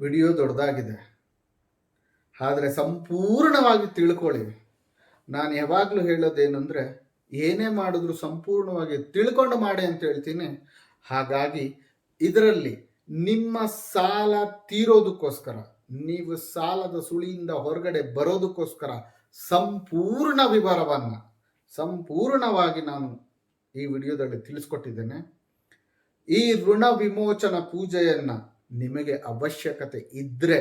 Video ದೊಡ್ಡದಾಗಿದೆ. ಆದರೆ ಸಂಪೂರ್ಣವಾಗಿ ತಿಳ್ಕೊಳ್ಳಿ. ನಾನು ಯಾವಾಗಲೂ ಹೇಳೋದೇನೆಂದರೆ, ಏನೇ ಮಾಡಿದ್ರು ಸಂಪೂರ್ಣವಾಗಿ ತಿಳ್ಕೊಂಡು ಮಾಡಿ ಅಂತ ಹೇಳ್ತೀನಿ. ಹಾಗಾಗಿ ಇದರಲ್ಲಿ ನಿಮ್ಮ ಸಾಲ ತೀರೋದಕ್ಕೋಸ್ಕರ, ನೀವು ಸಾಲದ ಸುಳಿಯಿಂದ ಹೊರಗಡೆ ಬರೋದಕ್ಕೋಸ್ಕರ ಸಂಪೂರ್ಣ ವಿವರವನ್ನು, ಸಂಪೂರ್ಣವಾಗಿ ನಾನು ಈ ವಿಡಿಯೋದಲ್ಲಿ ತಿಳಿಸ್ಕೊಟ್ಟಿದ್ದೇನೆ. ಈ ಋಣ ವಿಮೋಚನ ಪೂಜೆಯನ್ನು ನಿಮಗೆ ಅವಶ್ಯಕತೆ ಇದ್ದರೆ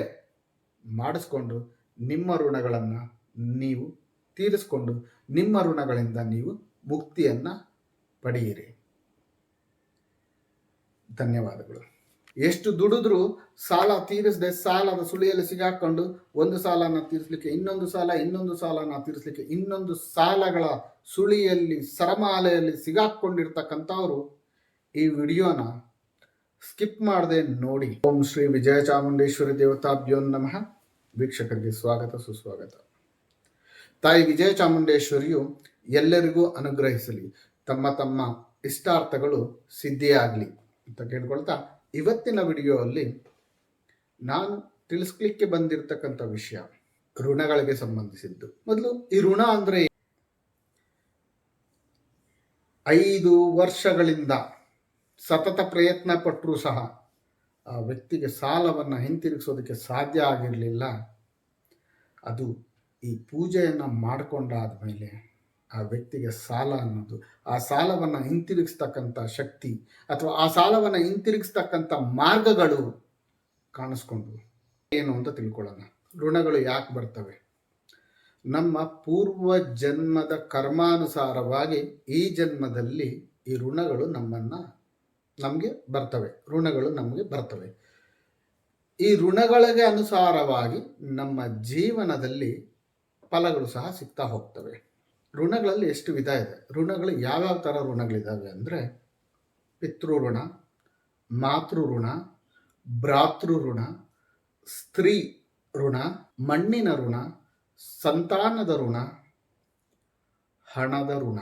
ಮಾಡಿಸ್ಕೊಂಡು ನಿಮ್ಮ ಋಣಗಳನ್ನು ನೀವು ತೀರಿಸ್ಕೊಂಡು ನಿಮ್ಮ ಋಣಗಳಿಂದ ನೀವು ಮುಕ್ತಿಯನ್ನು ಪಡೆಯಿರಿ. ಧನ್ಯವಾದಗಳು. ಎಷ್ಟು ದುಡಿದ್ರೂ ಸಾಲ ತೀರಿಸದೆ ಸಾಲದ ಸುಳಿಯಲ್ಲಿ ಸಿಗಾಕೊಂಡು ಒಂದು ಸಾಲನ ತೀರಿಸಲಿಕ್ಕೆ ಇನ್ನೊಂದು ಸಾಲ, ಇನ್ನೊಂದು ಸಾಲನ ತೀರಿಸಲಿಕ್ಕೆ ಇನ್ನೊಂದು ಸಾಲಗಳ ಸುಳಿಯಲ್ಲಿ, ಸರಮಾಲೆಯಲ್ಲಿ ಸಿಗಾಕೊಂಡಿರ್ತಕ್ಕಂಥವ್ರು ಈ ವಿಡಿಯೋನ ಸ್ಕಿಪ್ ಮಾಡದೆ, ನೋಡಿ. ಓಂ ಶ್ರೀ ವಿಜಯ ಚಾಮುಂಡೇಶ್ವರಿ ದೇವತಾಭ್ಯೋ ನಮಃ. ವೀಕ್ಷಕರಿಗೆ ಸ್ವಾಗತ, ಸುಸ್ವಾಗತ. ತಾಯಿ ವಿಜಯ ಚಾಮುಂಡೇಶ್ವರಿಯು ಎಲ್ಲರಿಗೂ ಅನುಗ್ರಹಿಸಲಿ. ತಮ್ಮ ತಮ್ಮ ಇಷ್ಟಾರ್ಥಗಳು ಸಿದ್ಧಿಯಾಗಲಿ ಅಂತ ಕೇಳ್ಕೊಳ್ತಾ ಇವತ್ತಿನ ವಿಡಿಯೋಲ್ಲಿ ನಾನು ತಿಳಿಸ್ಲಿಕ್ಕೆ ಬಂದಿರತಕ್ಕಂಥ ವಿಷಯ, ಋಣಗಳಿಗೆ ಸಂಬಂಧಿಸಿದ್ದು. ಮೊದಲು ಈ ಋಣ ಅಂದರೆ ಐದು ವರ್ಷಗಳಿಂದ ಸತತ ಪ್ರಯತ್ನ ಪಟ್ಟರೂ ಸಹ ಆ ವ್ಯಕ್ತಿಗೆ ಸಾಲವನ್ನು ಹಿಂತಿರುಗಿಸೋದಕ್ಕೆ ಸಾಧ್ಯ ಆಗಿರಲಿಲ್ಲ. ಅದು ಈ ಪೂಜೆಯನ್ನು ಮಾಡಿಕೊಂಡಾದ ಮೇಲೆ ಆ ವ್ಯಕ್ತಿಗೆ ಸಾಲ ಅನ್ನೋದು, ಆ ಸಾಲವನ್ನು ಹಿಂತಿರುಗಿಸ್ತಕ್ಕಂಥ ಶಕ್ತಿ ಅಥವಾ ಆ ಸಾಲವನ್ನು ಹಿಂತಿರುಗಿಸ್ತಕ್ಕಂಥ ಮಾರ್ಗಗಳು ಕಾಣಿಸ್ಕೊಂಡು ಏನು ಅಂತ ತಿಳ್ಕೊಳ್ಳೋಣ. ಋಣಗಳು ಯಾಕೆ ಬರ್ತವೆ? ನಮ್ಮ ಪೂರ್ವ ಜನ್ಮದ ಕರ್ಮಾನುಸಾರವಾಗಿ ಈ ಜನ್ಮದಲ್ಲಿ ಈ ಋಣಗಳು ನಮ್ಮನ್ನು ನಮಗೆ ಬರ್ತವೆ, ಋಣಗಳು ನಮಗೆ ಬರ್ತವೆ. ಈ ಋಣಗಳಿಗೆ ಅನುಸಾರವಾಗಿ ನಮ್ಮ ಜೀವನದಲ್ಲಿ ಫಲಗಳು ಸಹ ಸಿಗ್ತಾ ಹೋಗ್ತವೆ. ಋಣಗಳಲ್ಲಿ ಎಷ್ಟು ವಿಧ ಇದೆ? ಋಣಗಳು ಯಾವ್ಯಾವ ಥರ ಋಣಗಳಿದ್ದಾವೆ ಅಂದರೆ ಪಿತೃ ಋಣ ಮಾತೃ ಋಣ ಭ್ರಾತೃ ಋಣ ಸ್ತ್ರೀ ಋಣ ಮಣ್ಣಿನ ಋಣ, ಸಂತಾನದ ಋಣ, ಹಣದ ಋಣ.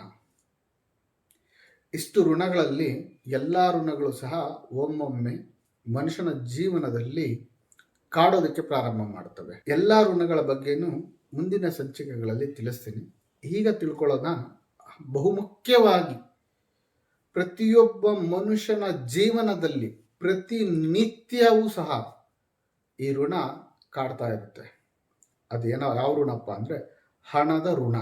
ಇಷ್ಟು ಋಣಗಳಲ್ಲಿ ಎಲ್ಲ ಋಣಗಳು ಸಹ ಒಮ್ಮೊಮ್ಮೆ ಮನುಷ್ಯನ ಜೀವನದಲ್ಲಿ ಕಾಡೋದಕ್ಕೆ ಪ್ರಾರಂಭ ಮಾಡ್ತವೆ. ಎಲ್ಲ ಋಣಗಳ ಬಗ್ಗೆನೂ ಮುಂದಿನ ಸಂಚಿಕೆಗಳಲ್ಲಿ ತಿಳಿಸ್ತೀನಿ. ಈಗ ತಿಳ್ಕೊಳ್ಳೋಣ ಬಹುಮುಖ್ಯವಾಗಿ ಪ್ರತಿಯೊಬ್ಬ ಮನುಷ್ಯನ ಜೀವನದಲ್ಲಿ ಪ್ರತಿ ನಿತ್ಯವೂ ಸಹ ಈ ಋಣ ಕಾಡ್ತಾ ಇರುತ್ತೆ. ಅದೇನೋ ಯಾವ ಋಣಪ್ಪ ಅಂದರೆ ಹಣದ ಋಣ,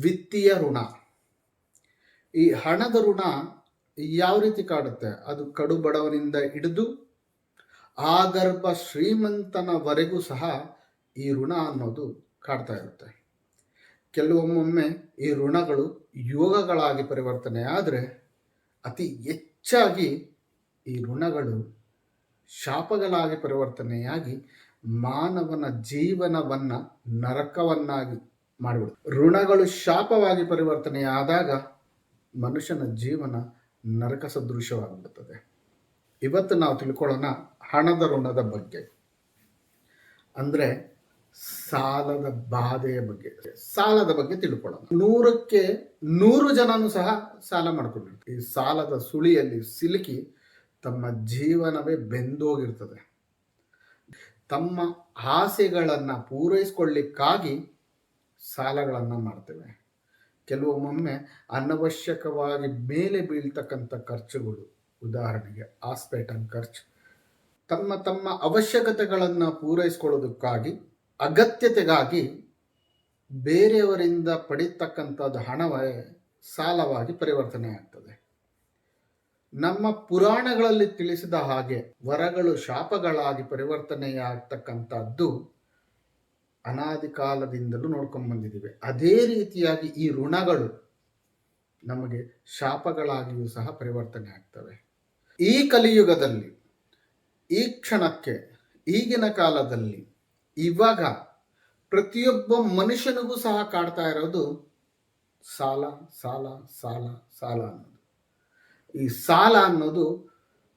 ವಿತ್ತೀಯ ಋಣ. ಈ ಹಣದ ಋಣ ಯಾವ ರೀತಿ ಕಾಡುತ್ತೆ? ಅದು ಕಡು ಬಡವನಿಂದ ಹಿಡಿದು ಆಗರ್ಭ ಶ್ರೀಮಂತನವರೆಗೂ ಸಹ ಈ ಋಣ ಅನ್ನೋದು ಕಾಡ್ತಾ ಇರುತ್ತೆ. ಕೆಲವೊಮ್ಮೊಮ್ಮೆ ಈ ಋಣಗಳು ಯೋಗಗಳಾಗಿ ಪರಿವರ್ತನೆ ಆದರೆ ಅತಿ ಹೆಚ್ಚಾಗಿ ಈ ಋಣಗಳು ಶಾಪಗಳಾಗಿ ಪರಿವರ್ತನೆಯಾಗಿ ಮಾನವನ ಜೀವನವನ್ನು ನರಕವನ್ನಾಗಿ ಮಾಡಿಬಿಡುತ್ತೆ ಋಣಗಳು ಶಾಪವಾಗಿ ಪರಿವರ್ತನೆಯಾದಾಗ ಮನುಷ್ಯನ ಜೀವನ ನರಕ ಸದೃಶವಾಗಿಬಿಡುತ್ತದೆ ಇವತ್ತು ನಾವು ತಿಳ್ಕೊಳ್ಳೋಣ ಹಣದ ಋಣದ ಬಗ್ಗೆ. ಅಂದರೆ ಸಾಲದ ಬಾಧೆಯ ಬಗ್ಗೆ. ಸಾಲದ ಬಗ್ಗೆ ತಿಳ್ಕೊಳ್ಳೋಣ. ನೂರಕ್ಕೆ ನೂರು ಜನನೂ ಸಹ ಸಾಲ ಮಾಡ್ಕೊಂಡಿರ್ತಾರೆ. ಈ ಸಾಲದ ಸುಳಿಯಲ್ಲಿ ಸಿಲುಕಿ ತಮ್ಮ ಜೀವನವೇ ಬೆಂದೋಗಿರ್ತದೆ. ತಮ್ಮ ಆಸೆಗಳನ್ನು ಪೂರೈಸ್ಕೊಳ್ಳಿಕ್ಕಾಗಿ ಸಾಲಗಳನ್ನು ಮಾಡ್ತೇವೆ. ಕೆಲವೊಮ್ಮೊಮ್ಮೆ ಅನವಶ್ಯಕವಾಗಿ ಮೇಲೆ ಬೀಳ್ತಕ್ಕಂಥ ಖರ್ಚುಗಳು. ಉದಾಹರಣೆಗೆ ಆಸ್ಪೆಟನ್ ಖರ್ಚು. ತಮ್ಮ ತಮ್ಮ ಅವಶ್ಯಕತೆಗಳನ್ನು ಪೂರೈಸ್ಕೊಳ್ಳೋದಕ್ಕಾಗಿ, ಅಗತ್ಯತೆಗಾಗಿ ಬೇರೆಯವರಿಂದ ಪಡೀತಕ್ಕಂಥದ್ದು ಹಣವೇ ಸಾಲವಾಗಿ ಪರಿವರ್ತನೆ ಆಗ್ತದೆ. ನಮ್ಮ ಪುರಾಣಗಳಲ್ಲಿ ತಿಳಿಸಿದ ಹಾಗೆ ವರಗಳು ಶಾಪಗಳಾಗಿ ಪರಿವರ್ತನೆಯಾಗ್ತಕ್ಕಂಥದ್ದು ಅನಾದಿ ಕಾಲದಿಂದಲೂ ನೋಡ್ಕೊಂಡು ಬಂದಿದ್ದೀವಿ. ಅದೇ ರೀತಿಯಾಗಿ ಈ ಋಣಗಳು ನಮಗೆ ಶಾಪಗಳಾಗಿಯೂ ಸಹ ಪರಿವರ್ತನೆ ಆಗ್ತವೆ. ಈ ಕಲಿಯುಗದಲ್ಲಿ, ಈ ಕ್ಷಣಕ್ಕೆ, ಈಗಿನ ಕಾಲದಲ್ಲಿ ಇವಾಗ ಪ್ರತಿಯೊಬ್ಬ ಮನುಷ್ಯನಿಗೂ ಸಹ ಕಾಡ್ತಾ ಇರೋದು ಸಾಲ ಸಾಲ ಸಾಲ ಸಾಲ ಅನ್ನೋದು. ಈ ಸಾಲ ಅನ್ನೋದು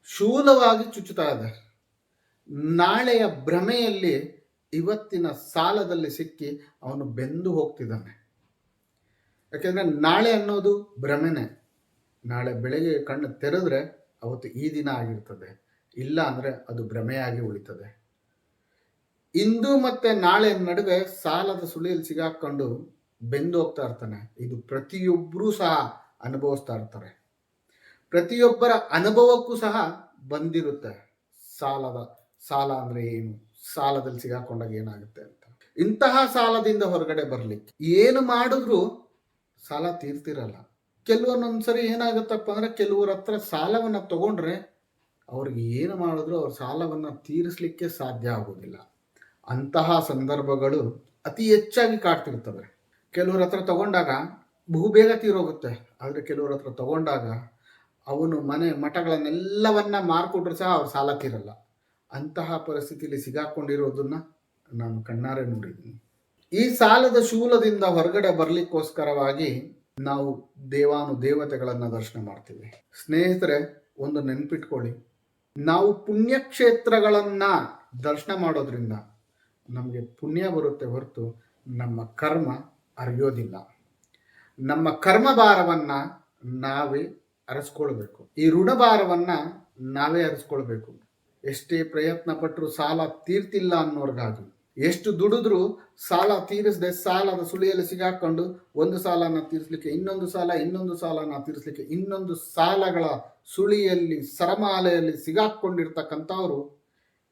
ಶೂಲವಾಗಿ ಚುಚ್ಚುತ್ತಾ ಇದೆ. ನಾಳೆಯ ಭ್ರಮೆಯಲ್ಲಿ ಇವತ್ತಿನ ಸಾಲದಲ್ಲಿ ಸಿಕ್ಕಿ ಅವನು ಬೆಂದು ಹೋಗ್ತಿದ್ದಾನೆ. ಯಾಕೆಂದರೆ ನಾಳೆ ಅನ್ನೋದು ಭ್ರಮೆನೆ. ನಾಳೆ ಬೆಳಗ್ಗೆ ಕಣ್ಣು ತೆರೆದ್ರೆ ಅವತ್ತು ಈ ದಿನ ಆಗಿರ್ತದೆ. ಇಲ್ಲ ಅಂದರೆ ಅದು ಭ್ರಮೆಯಾಗಿ ಉಳಿತದೆ. ಇಂದು ಮತ್ತೆ ನಾಳೆ ನಡುವೆ ಸಾಲದ ಸುಳಿಯಲ್ಲಿ ಸಿಗಾಕೊಂಡು ಬೆಂದು ಹೋಗ್ತಾ ಇರ್ತಾನೆ. ಇದು ಪ್ರತಿಯೊಬ್ಬರೂ ಸಹ ಅನುಭವಿಸ್ತಾ ಇರ್ತಾರೆ. ಪ್ರತಿಯೊಬ್ಬರ ಅನುಭವಕ್ಕೂ ಸಹ ಬಂದಿರುತ್ತೆ. ಸಾಲದ ಸಾಲ ಅಂದರೆ ಏನು? ಸಾಲದಲ್ಲಿ ಸಿಗಾಕೊಂಡಾಗ ಏನಾಗುತ್ತೆ ಅಂತ. ಇಂತಹ ಸಾಲದಿಂದ ಹೊರಗಡೆ ಬರಲಿಕ್ಕೆ ಏನು ಮಾಡಿದ್ರು ಸಾಲ ತೀರ್ತಿರಲ್ಲ. ಕೆಲವೊಂದೊಂದ್ಸರಿ ಏನಾಗುತ್ತಪ್ಪ ಅಂದರೆ ಕೆಲವ್ರ ಹತ್ರ ಸಾಲವನ್ನು ತಗೊಂಡ್ರೆ ಅವ್ರಿಗೆ ಏನು ಮಾಡಿದ್ರು ಅವ್ರ ಸಾಲವನ್ನು ತೀರಿಸಲಿಕ್ಕೆ ಸಾಧ್ಯ ಆಗೋದಿಲ್ಲ. ಅಂತಹ ಸಂದರ್ಭಗಳು ಅತಿ ಹೆಚ್ಚಾಗಿ ಕಾಡ್ತಿರ್ತವೆ. ಕೆಲವ್ರ ಹತ್ರ ತಗೊಂಡಾಗ ಬಹುಬೇಗ ತೀರೋಗುತ್ತೆ. ಆದರೆ ಕೆಲವ್ರ ಹತ್ರ ತಗೊಂಡಾಗ ಅವನು ಮನೆ ಮಠಗಳನ್ನೆಲ್ಲವನ್ನ ಮಾರ್ಕೊಟ್ರು ಸಹ ಅವ್ರ ಸಾಲ ತೀರಲ್ಲ. ಅಂತಹ ಪರಿಸ್ಥಿತಿಯಲ್ಲಿ ಸಿಗಾಕೊಂಡಿರೋದನ್ನ ನಾನು ಕಣ್ಣಾರೆ ನೋಡಿದ್ದೀನಿ. ಈ ಸಾಲದ ಶೂಲದಿಂದ ಹೊರಗಡೆ ಬರಲಿಕ್ಕೋಸ್ಕರವಾಗಿ ನಾವು ದೇವಾನು ದೇವತೆಗಳನ್ನು ದರ್ಶನ ಮಾಡ್ತೀವಿ. ಸ್ನೇಹಿತರೆ, ಒಂದು ನೆನ್ಪಿಟ್ಕೊಳ್ಳಿ. ನಾವು ಪುಣ್ಯಕ್ಷೇತ್ರಗಳನ್ನ ದರ್ಶನ ಮಾಡೋದ್ರಿಂದ ನಮಗೆ ಪುಣ್ಯ ಬರುತ್ತೆ ಹೊರತು ನಮ್ಮ ಕರ್ಮ ಅರಿಯೋದಿಲ್ಲ. ನಮ್ಮ ಕರ್ಮ ಭಾರವನ್ನ ನಾವೇ ಅರಸ್ಕೊಳ್ಬೇಕು. ಈ ಋಣಭಾರವನ್ನ ನಾವೇ ಅರಸ್ಕೊಳ್ಬೇಕು. ಎಷ್ಟೇ ಪ್ರಯತ್ನ ಪಟ್ಟರು ಸಾಲ ತೀರ್ತಿಲ್ಲ ಅನ್ನೋರ್ಗಾಗಿ ಎಷ್ಟು ದುಡಿದ್ರು ಸಾಲ ತೀರಿಸದೆ ಸಾಲದ ಸುಳಿಯಲ್ಲಿ ಸಿಗಾಕೊಂಡು ಒಂದು ಸಾಲನ ತೀರಿಸಲಿಕ್ಕೆ ಇನ್ನೊಂದು ಸಾಲ, ಇನ್ನೊಂದು ಸಾಲನ ತೀರಿಸಲಿಕ್ಕೆ ಇನ್ನೊಂದು ಸಾಲಗಳ ಸುಳಿಯಲ್ಲಿ, ಸರಮಾಲೆಯಲ್ಲಿ ಸಿಗಾಕೊಂಡಿರ್ತಕ್ಕಂಥವ್ರು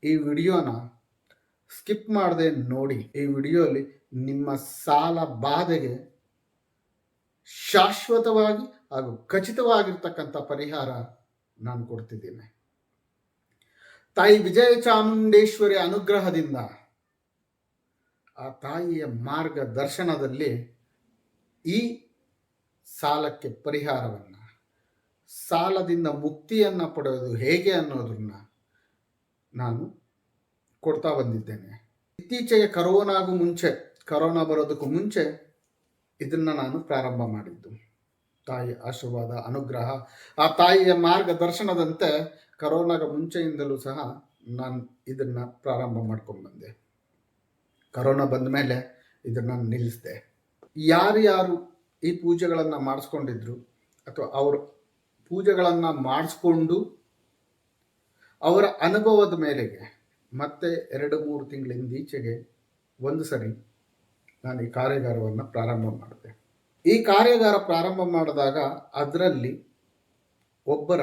ಈ ವಿಡಿಯೋನ ಸ್ಕಿಪ್ ಮಾಡದೆ ನೋಡಿ. ಈ ವಿಡಿಯೋಲಿ ನಿಮ್ಮ ಸಾಲ ಬಾಧೆಗೆ ಶಾಶ್ವತವಾಗಿ ಹಾಗೂ ಖಚಿತವಾಗಿರ್ತಕ್ಕಂಥ ಪರಿಹಾರ ನಾನು ಕೊಡ್ತಿದ್ದೇನೆ. ತಾಯಿ ವಿಜಯ ಚಾಮುಂಡೇಶ್ವರಿ ಅನುಗ್ರಹದಿಂದ ಆ ತಾಯಿಯ ಮಾರ್ಗದರ್ಶನದಲ್ಲಿ ಈ ಸಾಲಕ್ಕೆ ಪರಿಹಾರವನ್ನು, ಸಾಲದಿಂದ ಮುಕ್ತಿಯನ್ನು ಪಡೆಯೋದು ಹೇಗೆ ಅನ್ನೋದನ್ನ ನಾನು ಕೊಡ್ತಾ ಬಂದಿದ್ದೇನೆ. ಇತ್ತೀಚೆಗೆ ಕರೋನಾಗೂ ಮುಂಚೆ, ಕರೋನಾ ಬರೋದಕ್ಕೂ ಮುಂಚೆ ಇದನ್ನು ನಾನು ಪ್ರಾರಂಭ ಮಾಡಿದ್ದು. ತಾಯಿ ಆಶೀರ್ವಾದ, ಅನುಗ್ರಹ, ಆ ತಾಯಿಯ ಮಾರ್ಗದರ್ಶನದಂತೆ ಕರೋನಾಗ ಮುಂಚೆಯಿಂದಲೂ ಸಹ ನಾನು ಇದನ್ನು ಪ್ರಾರಂಭ ಮಾಡ್ಕೊಂಡು ಬಂದೆ. ಕರೋನಾ ಬಂದ ಮೇಲೆ ಇದನ್ನು ನಿಲ್ಲಿಸಿದೆ ಯಾರ್ಯಾರು ಈ ಪೂಜೆಗಳನ್ನು ಮಾಡಿಸ್ಕೊಂಡಿದ್ರು ಅಥವಾ ಅವರು ಪೂಜೆಗಳನ್ನು ಮಾಡಿಸ್ಕೊಂಡು ಅವರ ಅನುಭವದ ಮೇರೆಗೆ ಮತ್ತೆ ಎರಡು ಮೂರು ತಿಂಗಳಿಂದೀಚೆಗೆ ಒಂದು ಸರಿ ನಾನು ಈ ಕಾರ್ಯಾಗಾರವನ್ನು ಪ್ರಾರಂಭ ಮಾಡಿದೆ. ಈ ಕಾರ್ಯಾಗಾರ ಪ್ರಾರಂಭ ಮಾಡಿದಾಗ ಅದರಲ್ಲಿ ಒಬ್ಬರ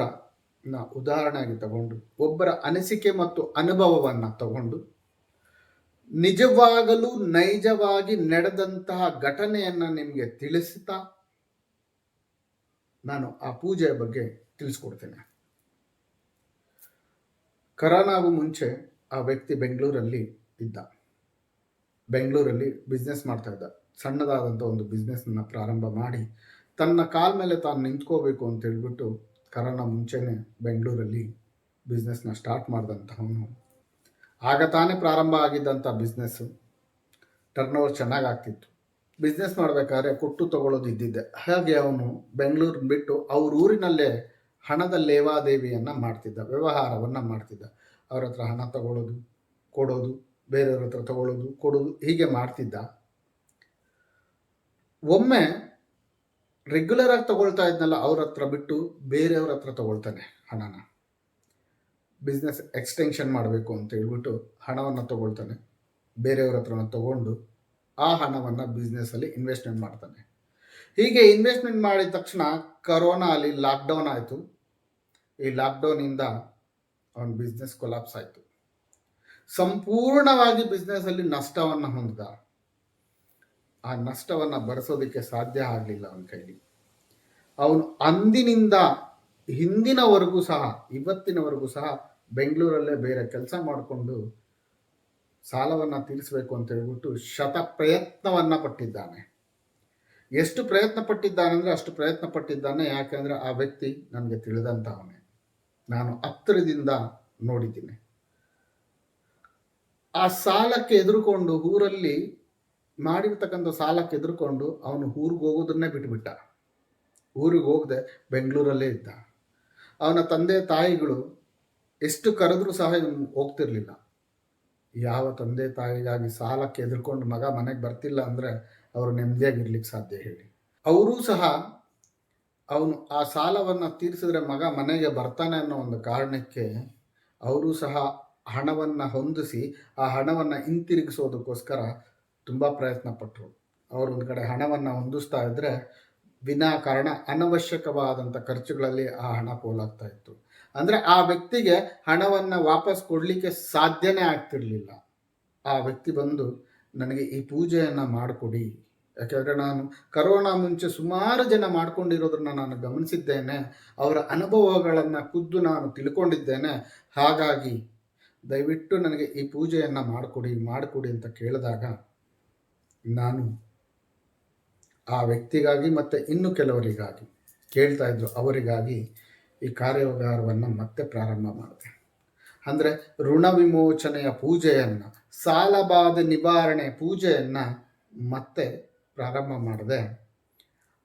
ನ ಉದಾಹರಣೆಯಾಗಿ ತಗೊಂಡು, ಒಬ್ಬರ ಅನಿಸಿಕೆ ಮತ್ತು ಅನುಭವವನ್ನು ತಗೊಂಡು, ನಿಜವಾಗಲೂ ನೈಜವಾಗಿ ನಡೆದಂತಹ ಘಟನೆಯನ್ನು ನಿಮಗೆ ತಿಳಿಸುತ್ತಾ ನಾನು ಆ ಪೂಜೆಯ ಬಗ್ಗೆ ತಿಳಿಸ್ಕೊಡ್ತೇನೆ. ಕರೋನಾಗೂ ಮುಂಚೆ ಆ ವ್ಯಕ್ತಿ ಬೆಂಗಳೂರಲ್ಲಿ ಇದ್ದ. ಬೆಂಗಳೂರಲ್ಲಿ ಬಿಸ್ನೆಸ್ ಮಾಡ್ತಾ ಇದ್ದ. ಸಣ್ಣದಾದಂಥ ಒಂದು ಬಿಸ್ನೆಸ್ನ ಪ್ರಾರಂಭ ಮಾಡಿ, ತನ್ನ ಕಾಲ ಮೇಲೆ ತಾನು ನಿಂತ್ಕೋಬೇಕು ಅಂತ ಹೇಳ್ಬಿಟ್ಟು ಕರೋನಾ ಮುಂಚೆನೇ ಬೆಂಗಳೂರಲ್ಲಿ ಬಿಸ್ನೆಸ್ನ ಸ್ಟಾರ್ಟ್ ಮಾಡಿದಂಥವನು ಆಗ ತಾನೇ ಪ್ರಾರಂಭ ಆಗಿದ್ದಂಥ ಬಿಸ್ನೆಸ್ಸು ಟರ್ನ್ ಓವರ್ ಚೆನ್ನಾಗಿ ಆಗ್ತಿತ್ತು. ಬಿಸ್ನೆಸ್ ಮಾಡಬೇಕಾದ್ರೆ ಕೊಟ್ಟು ತಗೊಳ್ಳೋದು ಇದ್ದಿದ್ದೆ. ಹಾಗೆ ಅವನು ಬೆಂಗಳೂರು ಬಿಟ್ಟು ಅವ್ರ ಊರಿನಲ್ಲೇ ಹಣದ ಲೇವಾದೇವಿಯನ್ನು ಮಾಡ್ತಿದ್ದ, ವ್ಯವಹಾರವನ್ನು ಮಾಡ್ತಿದ್ದ. ಅವ್ರ ಹತ್ರ ಹಣ ತಗೊಳ್ಳೋದು, ಕೊಡೋದು, ಬೇರೆಯವ್ರ ಹತ್ರ ತಗೊಳ್ಳೋದು, ಕೊಡೋದು ಹೀಗೆ ಮಾಡ್ತಿದ್ದ. ಒಮ್ಮೆ ರೆಗ್ಯುಲರ್ ಆಗಿ ತಗೊಳ್ತಾ ಇದ್ನಲ್ಲ ಅವ್ರ ಹತ್ರ ಬಿಟ್ಟು ಬೇರೆಯವ್ರ ಹತ್ರ ತಗೊಳ್ತಾನೆ ಹಣನ. ಬಿಸ್ನೆಸ್ ಎಕ್ಸ್ಟೆನ್ಷನ್ ಮಾಡಬೇಕು ಅಂತ ಹೇಳ್ಬಿಟ್ಟು ಹಣವನ್ನು ತಗೊಳ್ತಾನೆ. ಬೇರೆಯವ್ರ ಹತ್ರನ ತಗೊಂಡು ಆ ಹಣವನ್ನು ಬಿಸ್ನೆಸ್ಸಲ್ಲಿ ಇನ್ವೆಸ್ಟ್ಮೆಂಟ್ ಮಾಡ್ತಾನೆ. ಹೀಗೆ ಇನ್ವೆಸ್ಟ್ಮೆಂಟ್ ಮಾಡಿದ ತಕ್ಷಣ ಕರೋನಾ ಅಲ್ಲಿ ಲಾಕ್ಡೌನ್ ಆಯಿತು. ಈ ಲಾಕ್ಡೌನಿಂದ ಅವನ ಬಿಸ್ನೆಸ್ ಕೊಲಾಪ್ಸ್ ಆಯಿತು. ಸಂಪೂರ್ಣವಾಗಿ ಬಿಸ್ನೆಸ್ಸಲ್ಲಿ ನಷ್ಟವನ್ನು ಹೊಂದಿದ. ಆ ನಷ್ಟವನ್ನು ಭರಿಸೋದಕ್ಕೆ ಸಾಧ್ಯ ಆಗಲಿಲ್ಲ ಅವನ ಕೈಲಿ. ಅವನು ಅಂದಿನಿಂದ ಹಿಂದಿನವರೆಗೂ ಸಹ, ಇವತ್ತಿನವರೆಗೂ ಸಹ ಬೆಂಗಳೂರಲ್ಲೇ ಬೇರೆ ಕೆಲಸ ಮಾಡಿಕೊಂಡು ಸಾಲವನ್ನು ತೀರಿಸಬೇಕು ಅಂತ ಹೇಳ್ಬಿಟ್ಟು ಶತ ಪ್ರಯತ್ನವನ್ನು ಪಟ್ಟಿದ್ದಾನೆ. ಎಷ್ಟು ಪ್ರಯತ್ನ ಪಟ್ಟಿದ್ದಾನೆ ಅಂದರೆ ಅಷ್ಟು ಪ್ರಯತ್ನ ಪಟ್ಟಿದ್ದಾನೆ. ಯಾಕೆಂದರೆ ಆ ವ್ಯಕ್ತಿ ನನಗೆ ತಿಳಿದಂಥವನೇ. ನಾನು ಹತ್ತಿರದಿಂದ ನೋಡಿದ್ದೀನಿ. ಆ ಸಾಲಕ್ಕೆ ಎದುರುಕೊಂಡು ಊರಲ್ಲಿ ಮಾಡಿರ್ತಕ್ಕಂಥ ಸಾಲಕ್ಕೆ ಎದುರುಕೊಂಡು ಅವನು ಊರಿಗೆ ಹೋಗೋದನ್ನೇ ಬಿಟ್ಬಿಟ್ಟ. ಊರಿಗೆ ಹೋಗದೆ ಬೆಂಗಳೂರಲ್ಲೇ ಇದ್ದ. ಅವನ ತಂದೆ ತಾಯಿಗಳು ಎಷ್ಟು ಕರೆದ್ರೂ ಸಹ ಹೋಗ್ತಿರ್ಲಿಲ್ಲ. ಯಾವ ತಂದೆ ತಾಯಿಗಾಗಿ ಸಾಲಕ್ಕೆ ಎದುರ್ಕೊಂಡು ಮಗ ಮನೆಗೆ ಬರ್ತಿಲ್ಲ ಅಂದರೆ ಅವರು ನೆಮ್ಮದಿಯಾಗಿರ್ಲಿಕ್ಕೆ ಸಾಧ್ಯ ಹೇಳಿ. ಅವರೂ ಸಹ ಅವನು ಆ ಸಾಲವನ್ನು ತೀರಿಸಿದ್ರೆ ಮಗ ಮನೆಗೆ ಬರ್ತಾನೆ ಅನ್ನೋ ಒಂದು ಕಾರಣಕ್ಕೆ ಅವರು ಸಹ ಹಣವನ್ನು ಹೊಂದಿಸಿ ಆ ಹಣವನ್ನು ಹಿಂತಿರುಗಿಸೋದಕ್ಕೋಸ್ಕರ ತುಂಬ ಪ್ರಯತ್ನ ಪಟ್ಟರು ಅವರು ಒಂದು ಕಡೆ ಹಣವನ್ನು ಹೊಂದಿಸ್ತಾ ಇದ್ದರೆ ವಿನಾಕಾರಣ ಅನವಶ್ಯಕವಾದಂಥ ಖರ್ಚುಗಳಲ್ಲಿ ಆ ಹಣ ಪೋಲಾಗ್ತಾ ಇತ್ತು. ಅಂದರೆ ಆ ವ್ಯಕ್ತಿಗೆ ಹಣವನ್ನು ವಾಪಸ್ ಕೊಡಲಿಕ್ಕೆ ಸಾಧ್ಯನೇ ಆಗ್ತಿರಲಿಲ್ಲ. ಆ ವ್ಯಕ್ತಿ ಬಂದು, ನನಗೆ ಈ ಪೂಜೆಯನ್ನು ಮಾಡಿಕೊಡಿ. ಯಾಕೆಂದರೆ ನಾನು ಕರೋನಾ ಮುಂಚೆ ಸುಮಾರು ಜನ ಮಾಡ್ಕೊಂಡಿರೋದನ್ನ ನಾನು ಗಮನಿಸಿದ್ದೇನೆ. ಅವರ ಅನುಭವಗಳನ್ನು ಖುದ್ದು ನಾನು ತಿಳ್ಕೊಂಡಿದ್ದೇನೆ. ಹಾಗಾಗಿ ದಯವಿಟ್ಟು ನನಗೆ ಈ ಪೂಜೆಯನ್ನು ಮಾಡಿಕೊಡಿ ಮಾಡಿಕೊಡಿ ಅಂತ ಕೇಳಿದಾಗ ನಾನು ಆ ವ್ಯಕ್ತಿಗಾಗಿ ಮತ್ತು ಇನ್ನು ಕೆಲವರಿಗಾಗಿ ಕೇಳ್ತಾ ಇದ್ದರು ಅವರಿಗಾಗಿ ಈ ಕಾರ್ಯಾಗಾರವನ್ನು ಮತ್ತೆ ಪ್ರಾರಂಭ ಮಾಡಿದೆ. ಅಂದರೆ ಋಣ ವಿಮೋಚನೆಯ ಪೂಜೆಯನ್ನು, ಸಾಲಬಾಧೆ ನಿವಾರಣೆ ಪೂಜೆಯನ್ನು ಮತ್ತೆ ಪ್ರಾರಂಭ ಮಾಡಿದೆ.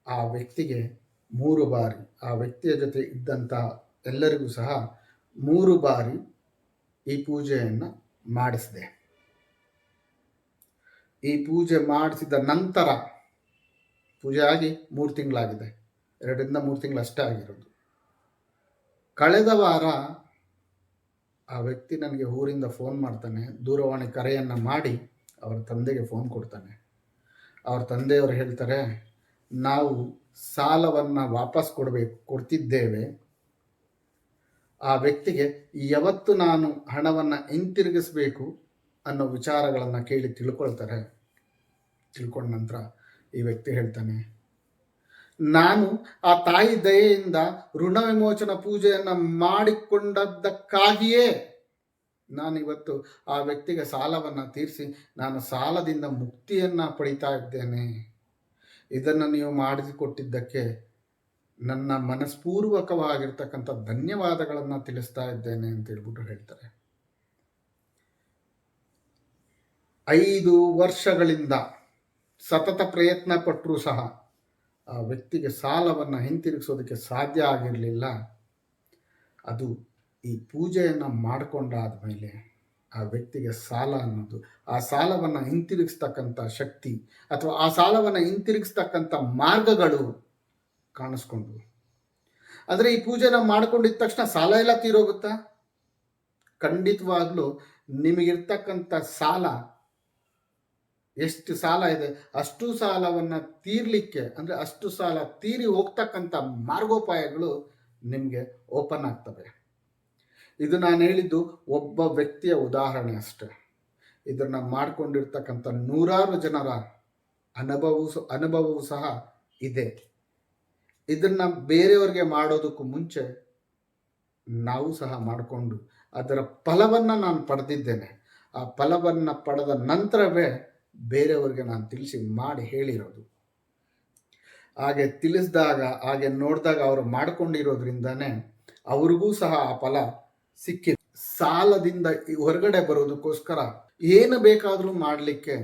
ಆ ವ್ಯಕ್ತಿಗೆ ಮೂರು ಬಾರಿ, ಆ ವ್ಯಕ್ತಿಯ ಜೊತೆ ಇದ್ದಂಥ ಎಲ್ಲರಿಗೂ ಸಹ ಮೂರು ಬಾರಿ ಈ ಪೂಜೆಯನ್ನು ಮಾಡಿಸಿದೆ. ಈ ಪೂಜೆ ಮಾಡಿಸಿದ ನಂತರ ಪೂಜೆ ಆಗಿ ಮೂರು ತಿಂಗಳಾಗಿದೆ. ಎರಡರಿಂದ ಮೂರು ತಿಂಗಳು ಅಷ್ಟೇ ಆಗಿರೋದು. ಕಳೆದ ವಾರ ಆ ವ್ಯಕ್ತಿ ನನಗೆ ಊರಿಂದ ಫೋನ್ ಮಾಡ್ತಾನೆ. ದೂರವಾಣಿ ಕರೆಯನ್ನು ಮಾಡಿ ಅವರ ತಂದೆಗೆ ಫೋನ್ ಕೊಡ್ತಾನೆ. ಅವ್ರ ತಂದೆಯವರು ಹೇಳ್ತಾರೆ, ನಾವು ಸಾಲವನ್ನು ವಾಪಸ್ ಕೊಡಬೇಕು, ಕೊಡ್ತಿದ್ದೇವೆ. ಆ ವ್ಯಕ್ತಿಗೆ ಯಾವತ್ತು ನಾನು ಹಣವನ್ನು ಹಿಂತಿರುಗಿಸ್ಬೇಕು ಅನ್ನೋ ವಿಚಾರಗಳನ್ನು ಕೇಳಿ ತಿಳ್ಕೊಳ್ತಾರೆ. ತಿಳ್ಕೊಂಡ ನಂತರ ಈ ವ್ಯಕ್ತಿ ಹೇಳ್ತಾನೆ, ನಾನು ಆ ತಾಯಿ ದಯೆಯಿಂದ ಋಣ ವಿಮೋಚನ ಪೂಜೆಯನ್ನು ಮಾಡಿಕೊಂಡದ್ದಕ್ಕಾಗಿಯೇ ನಾನಿವತ್ತು ಆ ವ್ಯಕ್ತಿಗೆ ಸಾಲವನ್ನು ತೀರಿಸಿ ನಾನು ಸಾಲದಿಂದ ಮುಕ್ತಿಯನ್ನು ಪಡಿತಾ ಇದ್ದೇನೆ. ಇದನ್ನು ನೀವು ಮಾಡಿಸಿಕೊಟ್ಟಿದ್ದಕ್ಕೆ ನನ್ನ ಮನಸ್ಪೂರ್ವಕವಾಗಿರ್ತಕ್ಕಂಥ ಧನ್ಯವಾದಗಳನ್ನು ತಿಳಿಸ್ತಾ ಇದ್ದೇನೆ ಅಂತ ಹೇಳ್ಬಿಟ್ಟು ಹೇಳ್ತಾರೆ. ಐದು ವರ್ಷಗಳಿಂದ ಸತತ ಪ್ರಯತ್ನ ಪಟ್ಟರೂ ಸಹ ಆ ವ್ಯಕ್ತಿಗೆ ಸಾಲವನ್ನು ಹಿಂತಿರುಗಿಸೋದಕ್ಕೆ ಸಾಧ್ಯ ಆಗಿರಲಿಲ್ಲ. ಅದು ಈ ಪೂಜೆಯನ್ನು ಮಾಡಿಕೊಂಡಾದ ಮೇಲೆ ಆ ವ್ಯಕ್ತಿಗೆ ಸಾಲ ಅನ್ನೋದು, ಆ ಸಾಲವನ್ನು ಹಿಂತಿರುಗಿಸ್ತಕ್ಕಂಥ ಶಕ್ತಿ ಅಥವಾ ಆ ಸಾಲವನ್ನು ಹಿಂತಿರುಗಿಸ್ತಕ್ಕಂಥ ಮಾರ್ಗಗಳು ಕಾಣಿಸ್ಕೊಂಡ್ವು ಆದರೆ ಈ ಪೂಜೆನ ಮಾಡಿಕೊಂಡಿದ್ದ ತಕ್ಷಣ ಸಾಲ ಎಲ್ಲ ತೀರೋಗುತ್ತಾ? ಖಂಡಿತವಾಗ್ಲೂ ನಿಮಗಿರ್ತಕ್ಕಂಥ ಸಾಲ ಎಷ್ಟು ಸಾಲ ಇದೆ? ಅಷ್ಟು ಸಾಲವನ್ನು ತೀರ್ಲಿಕ್ಕೆ, ಅಂದರೆ ಅಷ್ಟು ಸಾಲ ತೀರಿ ಹೋಗ್ತಕ್ಕಂಥ ಮಾರ್ಗೋಪಾಯಗಳು ನಿಮಗೆ ಓಪನ್ ಆಗ್ತವೆ. ಇದು ನಾನು ಹೇಳಿದ್ದು ಒಬ್ಬ ವ್ಯಕ್ತಿಯ ಉದಾಹರಣೆ ಅಷ್ಟೆ. ಇದನ್ನು ಮಾಡಿಕೊಂಡಿರ್ತಕ್ಕಂಥ ನೂರಾರು ಜನರ ಅನುಭವವು ಅನುಭವವೂ ಅನುಭವವು ಸಹ ಇದೆ. ಇದನ್ನು ಬೇರೆಯವ್ರಿಗೆ ಮಾಡೋದಕ್ಕೂ ಮುಂಚೆ ನಾವು ಸಹ ಮಾಡಿಕೊಂಡು ಅದರ ಫಲವನ್ನು ನಾನು ಪಡೆದಿದ್ದೇನೆ. ಆ ಫಲವನ್ನು ಪಡೆದ ನಂತರವೇ ಬೇರೆಯವರಿಗೆ ನಾನು ತಿಳಿಸಿ ಮಾಡಿ ಹೇಳಿರೋದು. ಹಾಗೆ ತಿಳಿಸಿದಾಗ, ಹಾಗೆ ನೋಡಿದಾಗ ಅವರು ಮಾಡಿಕೊಂಡಿರೋದ್ರಿಂದನೇ ಅವ್ರಿಗೂ ಸಹ ಆ ಫಲ ಸಿಕ್ಕಿದೆ. ಸಾಲದಿಂದ ಹೊರಗಡೆ ಬರೋದಕ್ಕೋಸ್ಕರ ಏನು ಬೇಕಾದರೂ ಮಾಡಲಿಕ್ಕೆ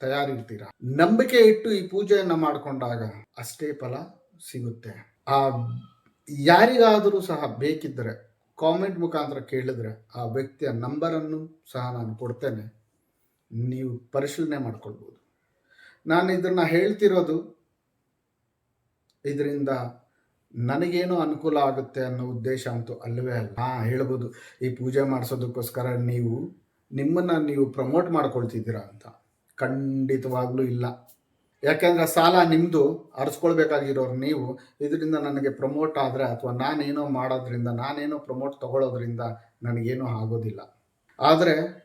ತಯಾರಿರ್ತೀರ? ನಂಬಿಕೆ ಇಟ್ಟು ಈ ಪೂಜೆಯನ್ನು ಮಾಡಿಕೊಂಡಾಗ ಅಷ್ಟೇ ಫಲ ಸಿಗುತ್ತೆ. ಆ ಯಾರಿಗಾದರೂ ಸಹ ಬೇಕಿದ್ದರೆ ಕಾಮೆಂಟ್ ಮುಖಾಂತರ ಕೇಳಿದ್ರೆ ಆ ವ್ಯಕ್ತಿಯ ನಂಬರನ್ನು ಸಹ ನಾನು ಕೊಡ್ತೇನೆ. ನೀವು ಪರಿಶೀಲನೆ ಮಾಡ್ಕೊಳ್ಬೋದು. ನಾನು ಇದನ್ನು ಹೇಳ್ತಿರೋದು ಇದರಿಂದ ನನಗೇನು ಅನುಕೂಲ ಆಗುತ್ತೆ ಅನ್ನೋ ಉದ್ದೇಶ ಅಂತೂ ಅಲ್ಲವೇ ಅಲ್ಲ. ಹಾಂ, ಹೇಳ್ಬೋದು. ಈ ಪೂಜೆ ಮಾಡಿಸೋದಕ್ಕೋಸ್ಕರ ನೀವು, ನಿಮ್ಮನ್ನು ನೀವು ಪ್ರಮೋಟ್ ಮಾಡ್ಕೊಳ್ತಿದ್ದೀರಾ ಅಂತ. ಖಂಡಿತವಾಗ್ಲೂ ಇಲ್ಲ. ಯಾಕೆಂದರೆ ಸಾಲ ನಿಮ್ಮದು ಅರ್ಸ್ಕೊಳ್ಬೇಕಾಗಿರೋರು ನೀವು. ಇದರಿಂದ ನನಗೆ ಪ್ರಮೋಟ್ ಆದರೆ ಅಥವಾ ನಾನೇನೋ ಮಾಡೋದ್ರಿಂದ, ನಾನೇನೋ ಪ್ರಮೋಟ್ ತಗೊಳ್ಳೋದ್ರಿಂದ ನನಗೇನೂ ಆಗೋದಿಲ್ಲ. ಆದರೆ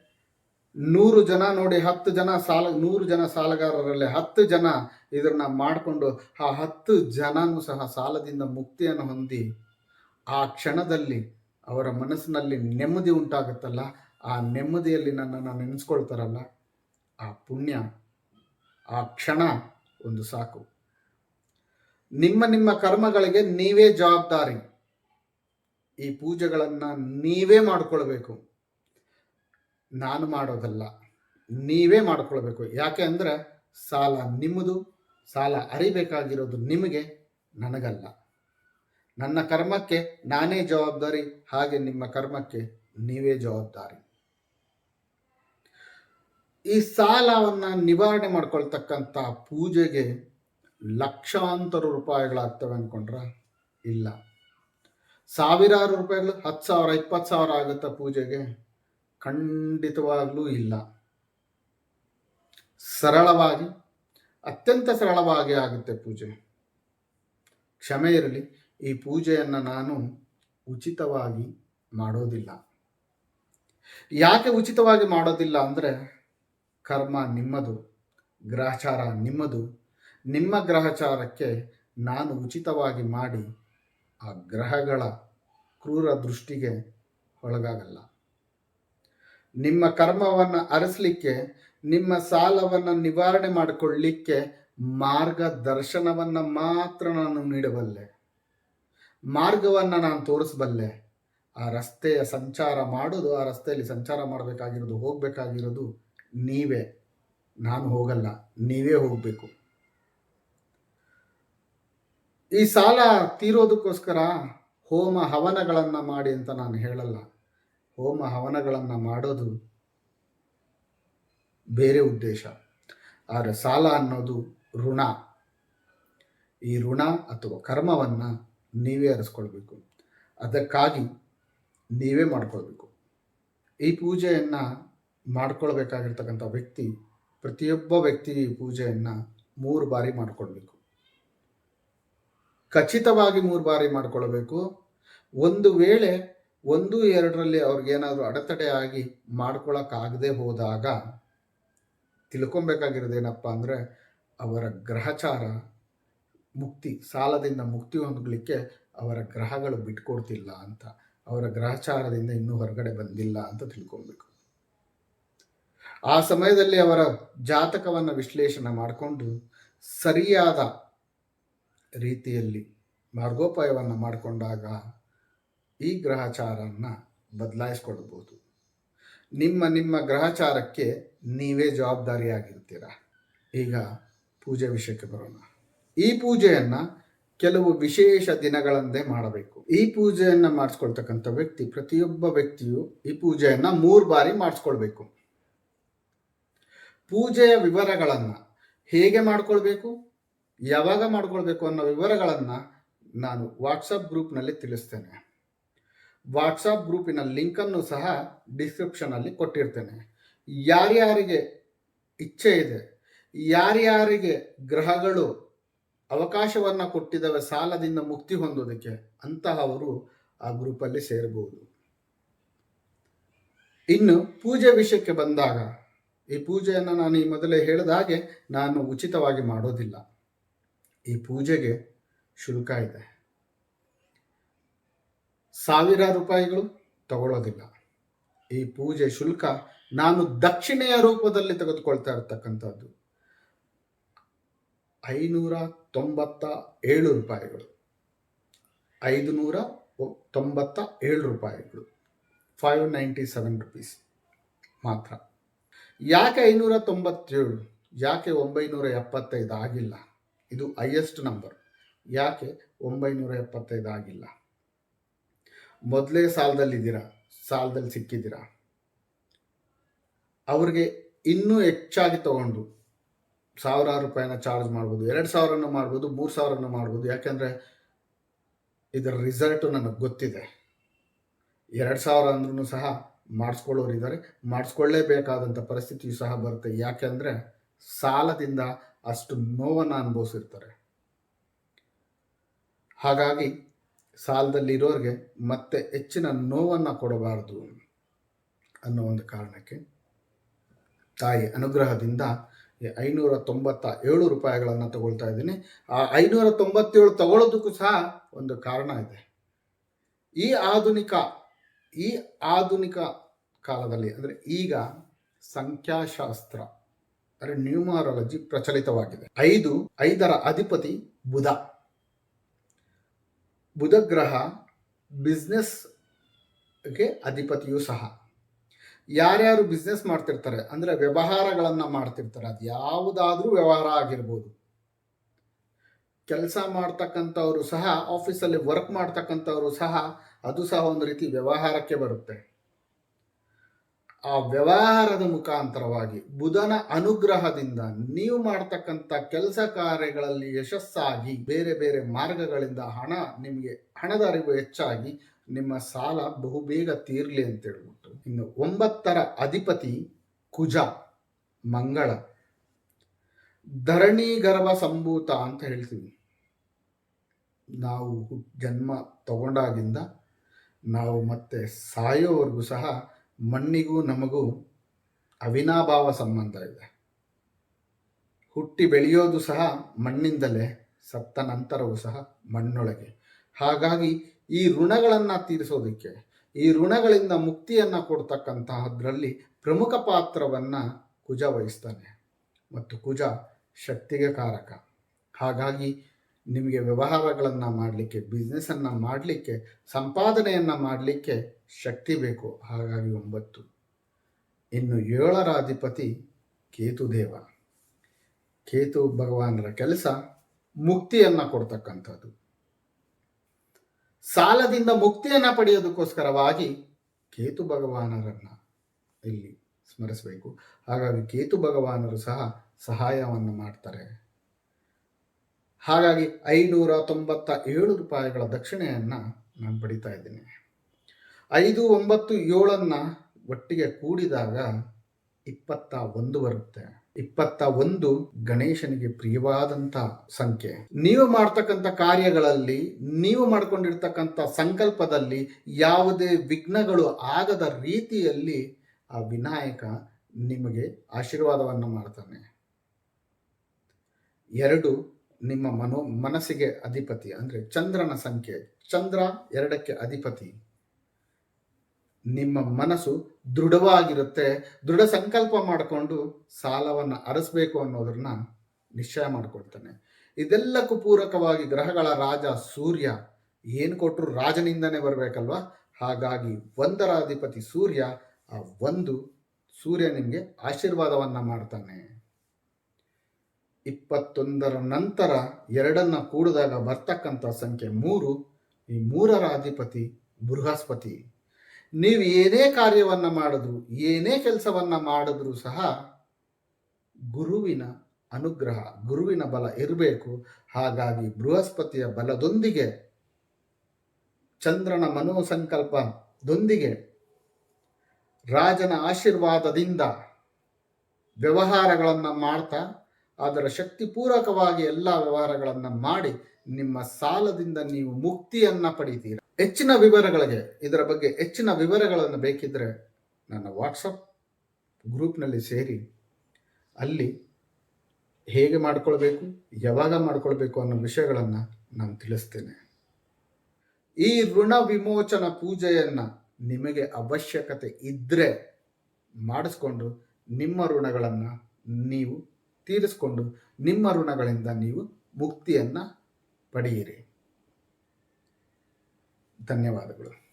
ನೂರು ಜನ ನೋಡಿ ಹತ್ತು ಜನ ಸಾಲ, ನೂರು ಜನ ಸಾಲಗಾರರಲ್ಲಿ ಹತ್ತು ಜನ ಇದನ್ನ ಮಾಡಿಕೊಂಡು ಆ ಹತ್ತು ಜನನೂ ಸಹ ಸಾಲದಿಂದ ಮುಕ್ತಿಯನ್ನು ಹೊಂದಿ ಆ ಕ್ಷಣದಲ್ಲಿ ಅವರ ಮನಸ್ಸಿನಲ್ಲಿ ನೆಮ್ಮದಿ ಉಂಟಾಗುತ್ತಲ್ಲ? ಆ ನೆಮ್ಮದಿಯಲ್ಲಿ ನನ್ನನ್ನು ನೆನೆಸ್ಕೊಳ್ತಾರಲ್ಲ? ಆ ಪುಣ್ಯ, ಆ ಕ್ಷಣ ಒಂದು ಸಾಕು. ನಿಮ್ಮ ನಿಮ್ಮ ಕರ್ಮಗಳಿಗೆ ನೀವೇ ಜವಾಬ್ದಾರಿ. ಈ ಪೂಜೆಗಳನ್ನು ನೀವೇ ಮಾಡಿಕೊಳ್ಬೇಕು. ನಾನು ಮಾಡೋದಲ್ಲ. ನೀವೇ ಮಾಡ್ಕೊಳ್ಬೇಕು. ಯಾಕೆ ಅಂದರೆ ಸಾಲ ನಿಮ್ಮದು, ಸಾಲ ಅರಿಬೇಕಾಗಿರೋದು ನಿಮಗೆ, ನನಗಲ್ಲ. ನನ್ನ ಕರ್ಮಕ್ಕೆ ನಾನೇ ಜವಾಬ್ದಾರಿ, ಹಾಗೆ ನಿಮ್ಮ ಕರ್ಮಕ್ಕೆ ನೀವೇ ಜವಾಬ್ದಾರಿ. ಈ ಸಾಲವನ್ನು ನಿವಾರಣೆ ಮಾಡ್ಕೊಳ್ತಕ್ಕಂಥ ಪೂಜೆಗೆ ಲಕ್ಷಾಂತರ ರೂಪಾಯಿಗಳಾಗ್ತವೆ ಅಂದ್ಕೊಂಡ್ರ ಇಲ್ಲ. ಸಾವಿರಾರು ರೂಪಾಯಿಗಳು, ಹತ್ತು ಸಾವಿರ, ಇಪ್ಪತ್ತು ಸಾವಿರ ಆಗುತ್ತೆ ಪೂಜೆಗೆ. ಖಂಡಿತವಾಗ್ಲೂ ಇಲ್ಲ. ಸರಳವಾಗಿ, ಅತ್ಯಂತ ಸರಳವಾಗಿ ಆಗುತ್ತೆ ಪೂಜೆ. ಕ್ಷಮೆ ಇರಲಿ. ಈ ಪೂಜೆಯನ್ನು ನಾನು ಉಚಿತವಾಗಿ ಮಾಡೋದಿಲ್ಲ. ಯಾಕೆ ಉಚಿತವಾಗಿ ಮಾಡೋದಿಲ್ಲ ಅಂದರೆ, ಕರ್ಮ ನಿಮ್ಮದು, ಗ್ರಹಚಾರ ನಿಮ್ಮದು. ನಿಮ್ಮ ಗ್ರಹಚಾರಕ್ಕೆ ನಾನು ಉಚಿತವಾಗಿ ಮಾಡಿ ಆ ಗ್ರಹಗಳ ಕ್ರೂರ ದೃಷ್ಟಿಗೆ ಒಳಗಾಗಲ್ಲ. ನಿಮ್ಮ ಕರ್ಮವನ್ನು ಅರಸಲಿಕ್ಕೆ, ನಿಮ್ಮ ಸಾಲವನ್ನು ನಿವಾರಣೆ ಮಾಡಿಕೊಳ್ಳಲಿಕ್ಕೆ ಮಾರ್ಗದರ್ಶನವನ್ನು ಮಾತ್ರ ನಾನು ನೀಡಬಲ್ಲೆ. ಮಾರ್ಗವನ್ನು ನಾನು ತೋರಿಸಬಲ್ಲೆ. ಆ ರಸ್ತೆಯ ಸಂಚಾರ ಮಾಡೋದು, ಆ ರಸ್ತೆಯಲ್ಲಿ ಸಂಚಾರ ಮಾಡಬೇಕಾಗಿರೋದು, ಹೋಗಬೇಕಾಗಿರೋದು ನೀವೇ. ನಾನು ಹೋಗಲ್ಲ, ನೀವೇ ಹೋಗಬೇಕು. ಈ ಸಾಲ ತೀರೋದಕ್ಕೋಸ್ಕರ ಹೋಮ ಹವನಗಳನ್ನು ಮಾಡಿ ಅಂತ ನಾನು ಹೇಳಲ್ಲ. ಹೋಮ ಹವನಗಳನ್ನು ಮಾಡೋದು ಬೇರೆ ಉದ್ದೇಶ. ಆದರೆ ಸಾಲ ಅನ್ನೋದು ಋಣ. ಈ ಋಣ ಅಥವಾ ಕರ್ಮವನ್ನು ನೀವೇ ಅರಿಸ್ಕೊಳ್ಬೇಕು. ಅದಕ್ಕಾಗಿ ನೀವೇ ಮಾಡ್ಕೊಳ್ಬೇಕು. ಈ ಪೂಜೆಯನ್ನು ಮಾಡ್ಕೊಳ್ಬೇಕಾಗಿರ್ತಕ್ಕಂಥ ವ್ಯಕ್ತಿ, ಪ್ರತಿಯೊಬ್ಬ ವ್ಯಕ್ತಿ ಈ ಪೂಜೆಯನ್ನು ಮೂರು ಬಾರಿ ಮಾಡಿಕೊಳ್ಬೇಕು. ಖಚಿತವಾಗಿ ಮೂರು ಬಾರಿ ಮಾಡಿಕೊಳ್ಬೇಕು. ಒಂದು ವೇಳೆ ಒಂದು, ಎರಡರಲ್ಲಿ ಅವ್ರಿಗೇನಾದರೂ ಅಡೆತಡೆ ಆಗಿ ಮಾಡ್ಕೊಳಕ್ಕಾಗದೆ ಹೋದಾಗ ತಿಳ್ಕೊಬೇಕಾಗಿರೋದೇನಪ್ಪ ಅಂದರೆ ಅವರ ಗ್ರಹಚಾರ ಮುಕ್ತಿ, ಸಾಲದಿಂದ ಮುಕ್ತಿ ಹೊಂದಲಿಕ್ಕೆ ಅವರ ಗ್ರಹಗಳು ಬಿಟ್ಕೊಡ್ತಿಲ್ಲ ಅಂತ, ಅವರ ಗ್ರಹಚಾರದಿಂದ ಇನ್ನೂ ಹೊರಗಡೆ ಬಂದಿಲ್ಲ ಅಂತ ತಿಳ್ಕೊಬೇಕು. ಆ ಸಮಯದಲ್ಲಿ ಅವರ ಜಾತಕವನ್ನು ವಿಶ್ಲೇಷಣೆ ಮಾಡಿಕೊಂಡು ಸರಿಯಾದ ರೀತಿಯಲ್ಲಿ ಮಾರ್ಗೋಪಾಯವನ್ನು ಮಾಡಿಕೊಂಡಾಗ ಈ ಗ್ರಹಚಾರವನ್ನು ಬದಲಾಯಿಸ್ಕೊಳ್ಬೋದು ನಿಮ್ಮ ನಿಮ್ಮ ಗ್ರಹಚಾರಕ್ಕೆ ನೀವೇ ಜವಾಬ್ದಾರಿಯಾಗಿರ್ತೀರ. ಈಗ ಪೂಜೆ ವಿಷಯಕ್ಕೆ ಬರೋಣ. ಈ ಪೂಜೆಯನ್ನು ಕೆಲವು ವಿಶೇಷ ದಿನಗಳಂದೇ ಮಾಡಬೇಕು. ಈ ಪೂಜೆಯನ್ನು ಮಾಡಿಸ್ಕೊಳ್ತಕ್ಕಂಥ ವ್ಯಕ್ತಿ, ಪ್ರತಿಯೊಬ್ಬ ವ್ಯಕ್ತಿಯು ಈ ಪೂಜೆಯನ್ನು ಮೂರು ಬಾರಿ ಮಾಡಿಸ್ಕೊಳ್ಬೇಕು. ಪೂಜೆಯ ವಿವರಗಳನ್ನು ಹೇಗೆ ಮಾಡ್ಕೊಳ್ಬೇಕು, ಯಾವಾಗ ಮಾಡ್ಕೊಳ್ಬೇಕು ಅನ್ನೋ ವಿವರಗಳನ್ನು ನಾನು ವಾಟ್ಸಪ್ ಗ್ರೂಪ್ನಲ್ಲಿ ತಿಳಿಸ್ತೇನೆ. ವಾಟ್ಸಪ್ ಗ್ರೂಪಿನ ಲಿಂಕನ್ನು ಸಹ ಡಿಸ್ಕ್ರಿಪ್ಷನಲ್ಲಿ ಕೊಟ್ಟಿರ್ತೇನೆ. ಯಾರ್ಯಾರಿಗೆ ಇಚ್ಛೆ ಇದೆ, ಯಾರ್ಯಾರಿಗೆ ಗ್ರಹಗಳು ಅವಕಾಶವನ್ನು ಕೊಟ್ಟಿದ್ದಾವೆ, ಸಾಲದಿಂದ ಮುಕ್ತಿ ಹೊಂದೋದಕ್ಕೆ ಅಂತಹವರು ಆ ಗ್ರೂಪಲ್ಲಿ ಸೇರಬಹುದು. ಇನ್ನು ಪೂಜೆ ವಿಷಯಕ್ಕೆ ಬಂದಾಗ, ಈ ಪೂಜೆಯನ್ನು ನಾನು ಈ ಮೊದಲೇ ಹೇಳಿದ ಹಾಗೆ ನಾನು ಉಚಿತವಾಗಿ ಮಾಡೋದಿಲ್ಲ. ಈ ಪೂಜೆಗೆ ಶುಲ್ಕ ಇದೆ. ಸಾವಿರ ರೂಪಾಯಿಗಳು ತಗೊಳ್ಳೋದಿಲ್ಲ ಈ ಪೂಜೆ ಶುಲ್ಕ ನಾನು ದಕ್ಷಿಣೆಯ ರೂಪದಲ್ಲಿ ತೆಗೆದುಕೊಳ್ತಾ ಇರತಕ್ಕಂಥದ್ದು. ಐನೂರ ತೊಂಬತ್ತ ಏಳು ರೂಪಾಯಿಗಳು. ಐದು ನೂರ ತೊಂಬತ್ತ ಏಳು ರೂಪಾಯಿಗಳು. ಫೈವ್ ನೈಂಟಿ ಸೆವೆನ್ ರುಪೀಸ್ ಮಾತ್ರ. ಯಾಕೆ ಐನೂರ ತೊಂಬತ್ತೇಳು? ಯಾಕೆ ಒಂಬೈನೂರ ಎಪ್ಪತ್ತೈದು ಆಗಿಲ್ಲ? ಇದು ಹೈಯೆಸ್ಟ್ ನಂಬರ್. ಯಾಕೆ ಒಂಬೈನೂರ ಎಪ್ಪತ್ತೈದು ಆಗಿಲ್ಲ? ಮೊದಲೇ ಸಾಲದಲ್ಲಿದ್ದೀರಾ? ಸಾಲದಲ್ಲಿ ಸಿಕ್ಕಿದ್ದೀರಾ? ಅವ್ರಿಗೆ ಇನ್ನೂ ಹೆಚ್ಚಾಗಿ ತಗೊಂಡು ಸಾವಿರಾರು ರೂಪಾಯಿನ ಚಾರ್ಜ್ ಮಾಡ್ಬೋದು, ಎರಡು ಸಾವಿರನ ಮಾಡ್ಬೋದು, ಮೂರು ಸಾವಿರನ ಮಾಡ್ಬೋದು. ಯಾಕೆಂದರೆ ಇದರ ರಿಸಲ್ಟು ನನಗೆ ಗೊತ್ತಿದೆ. ಎರಡು ಸಾವಿರ ಅಂದ್ರೂ ಸಹ ಮಾಡಿಸ್ಕೊಳ್ಳೋರು ಇದ್ದಾರೆ. ಮಾಡಿಸ್ಕೊಳ್ಳೇಬೇಕಾದಂಥ ಪರಿಸ್ಥಿತಿಯು ಸಹ ಬರುತ್ತೆ. ಯಾಕೆಂದರೆ ಸಾಲದಿಂದ ಅಷ್ಟು ನೋವನ್ನು ಅನುಭವಿಸಿರ್ತಾರೆ. ಹಾಗಾಗಿ ಸಾಲದಲ್ಲಿರೋರಿಗೆ ಮತ್ತೆ ಹೆಚ್ಚಿನ ನೋವನ್ನು ಕೊಡಬಾರದು ಅನ್ನೋ ಒಂದು ಕಾರಣಕ್ಕೆ ತಾಯಿ ಅನುಗ್ರಹದಿಂದ ಐನೂರ ತೊಂಬತ್ತ ಏಳು ರೂಪಾಯಿಗಳನ್ನು ತಗೊಳ್ತಾ ಇದ್ದೀನಿ. ಆ ಐನೂರ ತೊಂಬತ್ತೇಳು ತಗೊಳ್ಳೋದಕ್ಕೂ ಸಹ ಒಂದು ಕಾರಣ ಇದೆ. ಈ ಆಧುನಿಕ ಈ ಆಧುನಿಕ ಕಾಲದಲ್ಲಿ ಅಂದರೆ ಈಗ ಸಂಖ್ಯಾಶಾಸ್ತ್ರ ಅಂದರೆ ನ್ಯೂಮಾರಾಲಜಿ ಪ್ರಚಲಿತವಾಗಿದೆ. ಐದು, ಐದರ ಅಧಿಪತಿ ಬುಧ. ಬುಧ ಗ್ರಹ ಬಿಸ್ನೆಸ್ಗೆ ಅಧಿಪತಿಯೂ ಸಹ. ಯಾರ್ಯಾರು ಬಿಸ್ನೆಸ್ ಮಾಡ್ತಿರ್ತಾರೆ, ಅಂದರೆ ವ್ಯವಹಾರಗಳನ್ನು ಮಾಡ್ತಿರ್ತಾರೆ, ಅದು ಯಾವುದಾದ್ರೂ ವ್ಯವಹಾರ ಆಗಿರ್ಬೋದು. ಕೆಲಸ ಮಾಡ್ತಕ್ಕಂಥವರು ಸಹ ಆಫೀಸಲ್ಲಿ ವರ್ಕ್ ಮಾಡ್ತಕ್ಕಂಥವರು ಸಹ, ಅದು ಸಹ ಒಂದು ರೀತಿ ವ್ಯವಹಾರಕ್ಕೆ ಬರುತ್ತೆ. ಆ ವ್ಯವಹಾರದ ಮುಖಾಂತರವಾಗಿ ಬುಧನ ಅನುಗ್ರಹದಿಂದ ನೀವು ಮಾಡ್ತಕ್ಕಂಥ ಕೆಲಸ ಕಾರ್ಯಗಳಲ್ಲಿ ಯಶಸ್ಸಾಗಿ ಬೇರೆ ಬೇರೆ ಮಾರ್ಗಗಳಿಂದ ಹಣ ನಿಮಗೆ ಹಣದ ಅರಿವು ಹೆಚ್ಚಾಗಿ ನಿಮ್ಮ ಸಾಲ ಬಹುಬೇಗ ತೀರ್ಲಿ ಅಂತ ಹೇಳ್ಬಿಟ್ಟು. ಇನ್ನು ಒಂಬತ್ತರ ಅಧಿಪತಿ ಕುಜ, ಮಂಗಳ, ಧರಣಿ ಗರ್ಭ ಸಂಭೂತ ಅಂತ ಹೇಳ್ತೀವಿ. ನಾವು ಜನ್ಮ ತಗೊಂಡಾಗಿಂದ ನಾವು ಮತ್ತೆ ಸಾಯೋವರೆಗೂ ಸಹ ಮಣ್ಣಿಗೂ ನಮಗೂ ಅವಿನಾಭಾವ ಸಂಬಂಧ ಇದೆ. ಹುಟ್ಟಿ ಬೆಳೆಯೋದು ಸಹ ಮಣ್ಣಿಂದಲೇ, ಸತ್ತ ನಂತರವೂ ಸಹ ಮಣ್ಣೊಳಗೆ. ಹಾಗಾಗಿ ಈ ಋಣಗಳನ್ನು ತೀರಿಸೋದಕ್ಕೆ, ಈ ಋಣಗಳಿಂದ ಮುಕ್ತಿಯನ್ನು ಕೊಡ್ತಕ್ಕಂತಹದ್ರಲ್ಲಿ ಪ್ರಮುಖ ಪಾತ್ರವನ್ನು ಕುಜ ವಹಿಸ್ತಾನೆ. ಮತ್ತು ಕುಜ ಶಕ್ತಿಗೆ ಕಾರಕ. ಹಾಗಾಗಿ ನಿಮಗೆ ವ್ಯವಹಾರಗಳನ್ನು ಮಾಡಲಿಕ್ಕೆ ಬಿಸ್ನೆಸ್ಸನ್ನು ಮಾಡಲಿಕ್ಕೆ, ಸಂಪಾದನೆಯನ್ನು ಮಾಡಲಿಕ್ಕೆ ಶಕ್ತಿ ಬೇಕು. ಹಾಗಾಗಿ ಒಂಬತ್ತು. ಇನ್ನು ಏಳರ ಅಧಿಪತಿ ಕೇತುದೇವ. ಕೇತು ಭಗವಾನರ ಕೆಲಸ ಮುಕ್ತಿಯನ್ನು ಕೊಡ್ತಕ್ಕಂಥದ್ದು. ಸಾಲದಿಂದ ಮುಕ್ತಿಯನ್ನು ಪಡೆಯೋದಕ್ಕೋಸ್ಕರವಾಗಿ ಕೇತು ಭಗವಾನರನ್ನು ಇಲ್ಲಿ ಸ್ಮರಿಸಬೇಕು. ಹಾಗಾಗಿ ಕೇತು ಭಗವಾನರು ಸಹ ಸಹಾಯವನ್ನು ಮಾಡ್ತಾರೆ. ಹಾಗಾಗಿ ಐನೂರ ತೊಂಬತ್ತ ಏಳು ರೂಪಾಯಿಗಳ ದಕ್ಷಿಣೆಯನ್ನು ನಾನು ಪಡಿತಾ ಇದ್ದೀನಿ. ಐದು ಒಂಬತ್ತು ಏಳನ್ನು ಒಟ್ಟಿಗೆ ಕೂಡಿದಾಗ ಇಪ್ಪತ್ತ ಒಂದು ಬರುತ್ತೆ. ಇಪ್ಪತ್ತ ಒಂದು ಗಣೇಶನಿಗೆ ಪ್ರಿಯವಾದಂಥ ಸಂಖ್ಯೆ. ನೀವು ಮಾಡ್ತಕ್ಕಂಥ ಕಾರ್ಯಗಳಲ್ಲಿ, ನೀವು ಮಾಡ್ಕೊಂಡಿರ್ತಕ್ಕಂಥ ಸಂಕಲ್ಪದಲ್ಲಿ ಯಾವುದೇ ವಿಘ್ನಗಳು ಆಗದ ರೀತಿಯಲ್ಲಿ ಆ ವಿನಾಯಕ ನಿಮಗೆ ಆಶೀರ್ವಾದವನ್ನು ಮಾಡ್ತಾನೆ. ಎರಡು ನಿಮ್ಮ ಮನೋ, ಮನಸ್ಸಿಗೆ ಅಧಿಪತಿ ಅಂದರೆ ಚಂದ್ರನ ಸಂಖ್ಯೆ. ಚಂದ್ರ ಎರಡಕ್ಕೆ ಅಧಿಪತಿ. ನಿಮ್ಮ ಮನಸ್ಸು ದೃಢವಾಗಿರುತ್ತೆ. ದೃಢ ಸಂಕಲ್ಪ ಮಾಡಿಕೊಂಡು ಸಾಲವನ್ನು ಅರಸಬೇಕು ಅನ್ನೋದನ್ನ ನಿಶ್ಚಯ ಮಾಡಿಕೊಳ್ತಾನೆ ಇದೆಲ್ಲಕ್ಕೂ ಪೂರಕವಾಗಿ ಗ್ರಹಗಳ ರಾಜ ಸೂರ್ಯ. ಏನು ಕೊಟ್ಟರು ರಾಜನಿಂದನೇ ಬರಬೇಕಲ್ವಾ? ಹಾಗಾಗಿ ಒಂದರ ಅಧಿಪತಿ ಸೂರ್ಯ, ಆ ಒಂದು ಸೂರ್ಯ ನಿಮಗೆ ಆಶೀರ್ವಾದವನ್ನು ಮಾಡ್ತಾನೆ. ಇಪ್ಪತ್ತೊಂದರ ನಂತರ ಎರಡನ್ನ ಕೂಡಿದಾಗ ಬರ್ತಕ್ಕಂಥ ಸಂಖ್ಯೆ ಮೂರು, ಈ ಮೂರರ ಅಧಿಪತಿ ಬೃಹಸ್ಪತಿ. ನೀವು ಏನೇ ಕಾರ್ಯವನ್ನು ಮಾಡಿದ್ರು, ಏನೇ ಕೆಲಸವನ್ನು ಮಾಡಿದ್ರೂ ಸಹ ಗುರುವಿನ ಅನುಗ್ರಹ, ಗುರುವಿನ ಬಲ ಇರಬೇಕು. ಹಾಗಾಗಿ ಬೃಹಸ್ಪತಿಯ ಬಲದೊಂದಿಗೆ, ಚಂದ್ರನ ಮನೋಸಂಕಲ್ಪದೊಂದಿಗೆ, ರಾಜನ ಆಶೀರ್ವಾದದಿಂದ ವ್ಯವಹಾರಗಳನ್ನು ಮಾಡ್ತಾ ಅದರ ಶಕ್ತಿಪೂರಕವಾಗಿ ಎಲ್ಲ ವ್ಯವಹಾರಗಳನ್ನು ಮಾಡಿ ನಿಮ್ಮ ಸಾಲದಿಂದ ನೀವು ಮುಕ್ತಿಯನ್ನ ಪಡಿತೀರ. ಹೆಚ್ಚಿನ ವಿವರಗಳಿಗೆ, ಇದರ ಬಗ್ಗೆ ಹೆಚ್ಚಿನ ವಿವರಗಳನ್ನು ಬೇಕಿದ್ದರೆ ನನ್ನ ವಾಟ್ಸಪ್ ಗ್ರೂಪ್ನಲ್ಲಿ ಸೇರಿ. ಅಲ್ಲಿ ಹೇಗೆ ಮಾಡಿಕೊಳ್ಬೇಕು, ಯಾವಾಗ ಮಾಡಿಕೊಳ್ಬೇಕು ಅನ್ನೋ ವಿಷಯಗಳನ್ನು ನಾನು ತಿಳಿಸ್ತೇನೆ. ಈ ಋಣ ವಿಮೋಚನ ಪೂಜೆಯನ್ನು ನಿಮಗೆ ಅವಶ್ಯಕತೆ ಇದ್ದರೆ ಮಾಡಿಸ್ಕೊಂಡು ನಿಮ್ಮ ಋಣಗಳನ್ನು ನೀವು ತೀರಿಸ್ಕೊಂಡು ನಿಮ್ಮ ಋಣಗಳಿಂದ ನೀವು ಮುಕ್ತಿಯನ್ನು ಪಡೆಯಿರಿ. ಧನ್ಯವಾದಗಳು.